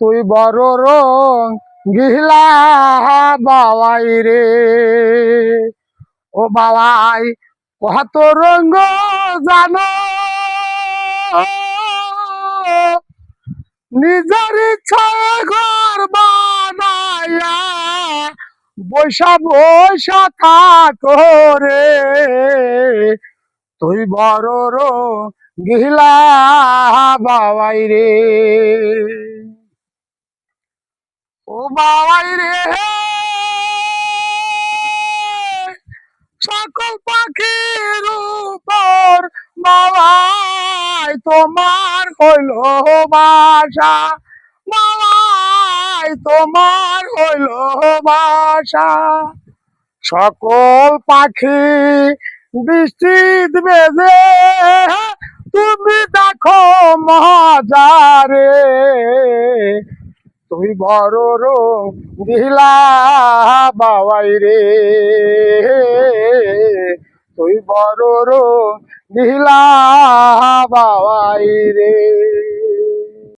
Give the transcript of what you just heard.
তুই বড় রং গিলা বাবাই রে। ও বাবাই, কত রঙ্গ জানো? নিজের ইচ্ছায় ঘর বানাইয়া বৈশা বৈশা থাকো রে। তুই বড় রো গিলা বাবাই রে। ও বাবাই রে সকল পাখির উপর বাবাই, তোমার হইল বাসা। বাবাই, তোমার হইল বাসা। সকল পাখি বৃষ্টি বেজে তুমি দেখো মজারে তুই বড় রো দিলা বাবাই রে। তুই বড় রো দিলা বাবাই রে।